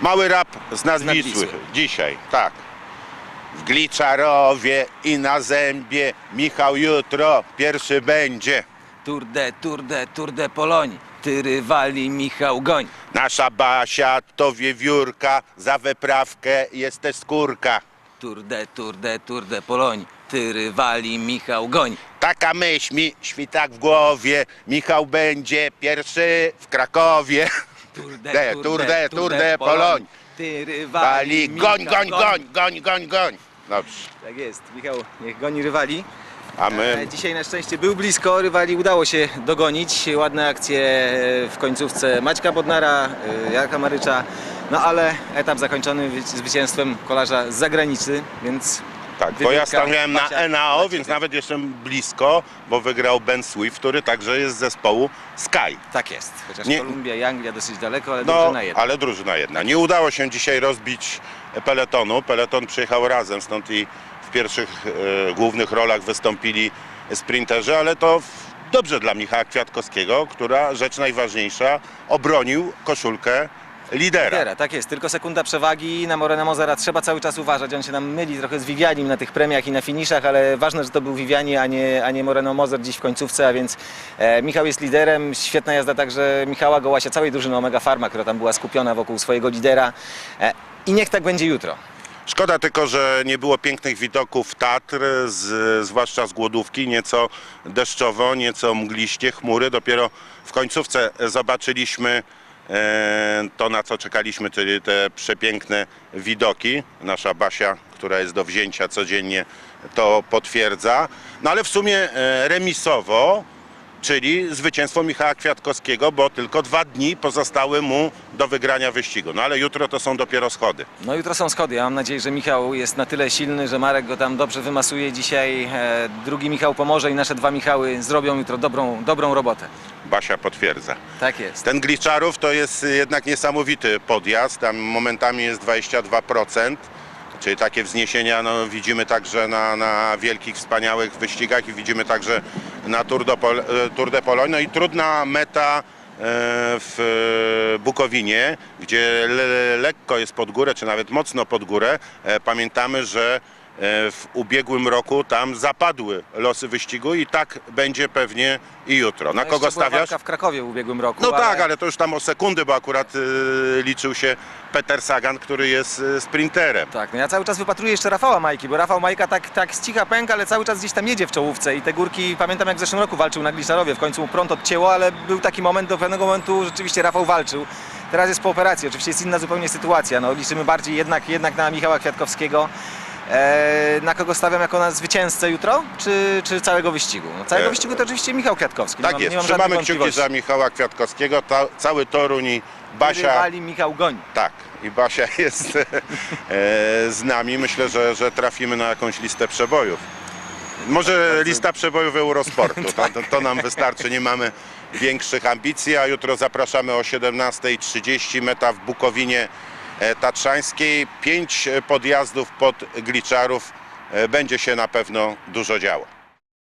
Mały rap z nad nad Wisły. Wisły. Dzisiaj, tak. W Gliczarowie i na Zębie Michał jutro pierwszy będzie. Tour de, Tour de, Tour de Poloń. Ty rywali Michał Goń. Nasza Basia to wiewiórka, za wyprawkę jest też skórka. Tour de, Tour de, Tour de Poloń. Ty rywali Michał Goń. Taka myśl mi świtak w głowie, Michał będzie pierwszy w Krakowie. Tour De, Tour de, Tour de Poloń. Ty Wali, rywali goń, Michał goń, goń, goń, goń, goń. Dobrze, Tak jest, Michał niech goni rywali. a my... E, Dzisiaj na szczęście był blisko, rywali udało się dogonić. Ładne akcje e, w końcówce Maćka Bodnara, e, Jarka Marycza. No ale etap zakończony wy- zwycięstwem kolarza z zagranicy, więc Tak, bo ja stawiałem na Basia NAO, więc nawet jestem blisko, bo wygrał Ben Swift, który także jest z zespołu Sky. Tak jest, chociaż Nie- Kolumbia i Anglia dosyć daleko, ale No, dobrze na jedno. ale drużyna jedna. Nie udało się dzisiaj rozbić peletonu. Peleton przyjechał razem, stąd i w pierwszych e, głównych rolach wystąpili sprinterzy, ale to w, dobrze dla Michała Kwiatkowskiego, która rzecz najważniejsza obronił koszulkę lidera. Lidera, tak jest, tylko sekunda przewagi na Morena Mozara trzeba cały czas uważać, on się nam myli trochę z Vivianim na tych premiach i na finiszach, ale ważne, że to był Viviani, a nie, a nie Moreno Mozer dziś w końcówce, a więc e, Michał jest liderem, świetna jazda także Michała Gołasia, całej drużyny Omega Pharma, która tam była skupiona wokół swojego lidera e, i niech tak będzie jutro. Szkoda tylko, że nie było pięknych widoków Tatr, z, zwłaszcza z głodówki, nieco deszczowo, nieco mgliście, chmury. Dopiero w końcówce zobaczyliśmy to, na co czekaliśmy, czyli te przepiękne widoki. Nasza Basia, która jest do wzięcia codziennie, to potwierdza. No ale w sumie e, remisowo, czyli zwycięstwo Michała Kwiatkowskiego, bo tylko dwa dni pozostały mu do wygrania wyścigu. No ale jutro to są dopiero schody. No jutro są schody, ja mam nadzieję, że Michał jest na tyle silny, że Marek go tam dobrze wymasuje dzisiaj, e, drugi Michał pomoże i nasze dwa Michały zrobią jutro dobrą, dobrą robotę. Basia potwierdza. Tak jest. Ten Gliczarów to jest jednak niesamowity podjazd, tam momentami jest 22%, czyli takie wzniesienia no, widzimy także na, na wielkich, wspaniałych wyścigach i widzimy także na Tour de, Pol, Tour de Pologne. No i trudna meta e, w Bukowinie, gdzie le, lekko jest pod górę, czy nawet mocno pod górę. E, Pamiętamy, że w ubiegłym roku tam zapadły losy wyścigu i tak będzie pewnie i jutro. Na No kogo stawiasz? w Krakowie w ubiegłym roku. No tak, ale to już tam o sekundy, bo akurat y, liczył się Peter Sagan, który jest y, sprinterem. Tak, no ja cały czas wypatruję jeszcze Rafała Majki, bo Rafał Majka tak, tak z cicha pęka, ale cały czas gdzieś tam jedzie w czołówce i te górki, pamiętam jak w zeszłym roku walczył na Gliszarowie, w końcu mu prąd odcięło, ale był taki moment, do pewnego momentu rzeczywiście Rafał walczył. Teraz jest po operacji, oczywiście jest inna zupełnie sytuacja, no liczymy bardziej jednak, jednak na Michała Kwiatkowskiego. Eee, na kogo stawiam jako na zwycięzcę jutro, czy, czy całego wyścigu? No, całego E, wyścigu to oczywiście Michał Kwiatkowski, nie Tak mam, jest, nie mam żadnych trzymamy kciuki wątpliwości. za Michała Kwiatkowskiego, ta, cały Toruń i Basia, Rywali Michał Goń. tak, i Basia jest e, z nami. Myślę, że, że trafimy na jakąś listę przebojów. Może lista przebojów Eurosportu, to, to, to nam wystarczy, nie mamy większych ambicji, a jutro zapraszamy o 17.30, meta w Bukowinie e, Tatrzańskiej, pięć e, podjazdów pod Gliczarów, E, będzie się na pewno dużo działo.